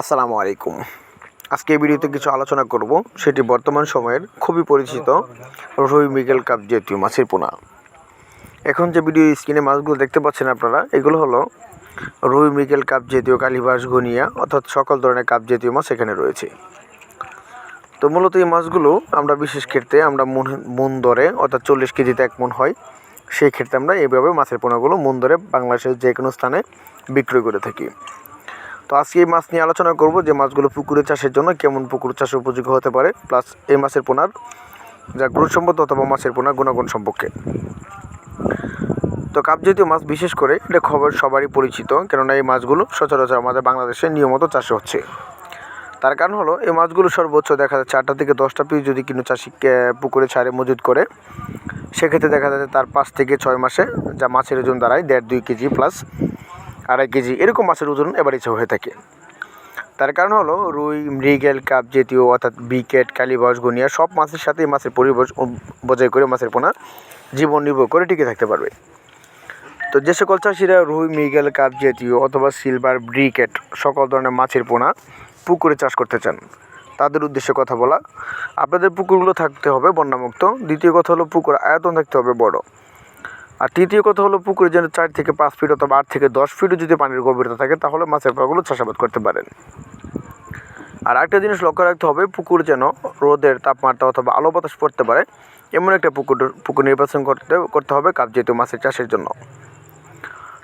আসসালামু আলাইকুম। আজকে এই ভিডিওতে কিছু আলোচনা করব। সেটি বর্তমান সময়ের খুবই পরিচিত রুই মিগেল কাপ জাতীয় মাছের পোনা। এখন যে ভিডিও স্ক্রিনে মাছগুলো দেখতে পাচ্ছেন আপনারা, এগুলো হলো রুই মিগেল কাপ জাতীয় কালীবাস গনিয়া অর্থাৎ সকল ধরনের কাপ জাতীয় মাছ এখানে রয়েছে। তো মূলত এই মাছগুলো আমরা বিশেষ ক্ষেত্রে আমরা মন মন দরে অর্থাৎ চল্লিশ কেজিতে এক মন হয়, সেই ক্ষেত্রে আমরা এইভাবে মাছের পোনাগুলো মন দরে বাংলাদেশের যে কোনো স্থানে বিক্রয় করে থাকি। তো আজকে এই মাছ নিয়ে আলোচনা করব যে মাছগুলো পুকুরে চাষের জন্য কেমন পুকুর চাষে উপযোগী হতে পারে, প্লাস এই মাছের পোনার যা গ্রোথ সম্পদ অথবা মাছের পোনার গুণাগুণ সম্পর্কে। তো কাপ জাতীয় মাছ বিশেষ করে এটা খবর সবারই পরিচিত, কেননা এই মাছগুলো সচরাচর আমাদের বাংলাদেশে নিয়মিত চাষে হচ্ছে। তার কারণ হলো, এই মাছগুলো সর্বোচ্চ দেখা যাচ্ছে আটটা থেকে দশটা পিস যদি কোনো চাষি পুকুরে ছাড়ে মজুত করে, সেক্ষেত্রে দেখা যাচ্ছে তার পাঁচ থেকে ছয় মাসে যা মাছের ওজন দাঁড়ায় দেড় দুই কেজি প্লাস আড়াই কেজি এরকম মাছের ওজন ইচ্ছা হয়ে থাকে। তার কারণ হলো রুই, মৃগেল, কাপ জাতীয় অর্থাৎ বিকেট, কালীবাস, গুনিয়া সব মাছের সাথে মাছের পরিবেশ বজায় করে মাছের পোনা জীবন নির্ভর করে টিকে থাকতে পারবে। তো যে সকল চাষিরা রুই, মৃগেল, কাপ জাতীয় অথবা সিলভার, ব্রিকেট সকল ধরনের মাছের পোনা পুকুরে চাষ করতে চান, তাদের উদ্দেশ্যে কথা বলা। আপনাদের পুকুরগুলো থাকতে হবে বন্যামুক্ত। দ্বিতীয় কথা হলো পুকুর আয়তন থাকতে হবে বড়। আর তৃতীয় কথা হলো পুকুরে যেন চার থেকে পাঁচ ফিট অথবা আট থেকে দশ ফিটও যদি পানির গভীরতা থাকে, তাহলে মাছের পাগুলো চাষাবাদ করতে পারেন। আর একটা জিনিস লক্ষ্য রাখতে হবে, পুকুর যেন রোদের তাপমাত্রা অথবা আলো বাতাস পড়তে পারে, এমন একটা পুকুর পুকুর নির্বাচন করতে করতে হবে কাপ জাতীয় মাছের চাষের জন্য।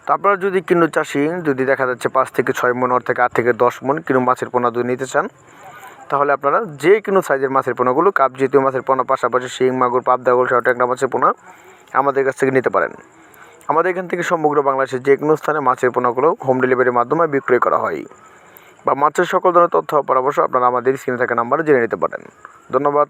তারপর যদি কিনু চাষি, যদি দেখা যাচ্ছে পাঁচ থেকে ছয় মন অর থেকে আট থেকে দশ মন কিনু মাছের পোনা যদি নিতে চান, তাহলে আপনারা যে কোনো সাইজের মাছের পোনাগুলো, কাপ জাতীয় মাছের পোনা, পাশাপাশি শিং, মাগুর, পাবদা গোল ট্যাংরা মাছের পোনা আমাদের কাছ থেকে নিতে পারেন। আমাদের এখান থেকে সমগ্র বাংলাদেশের যে কোনো স্থানে মাছের পোনাগুলো হোম ডেলিভারির মাধ্যমে বিক্রয় করা হয়। বা মাছের সকল ধরনের তথ্য পরামর্শ আপনারা আমাদের স্ক্রিনে থাকা নাম্বারে জেনে নিতে পারেন। ধন্যবাদ।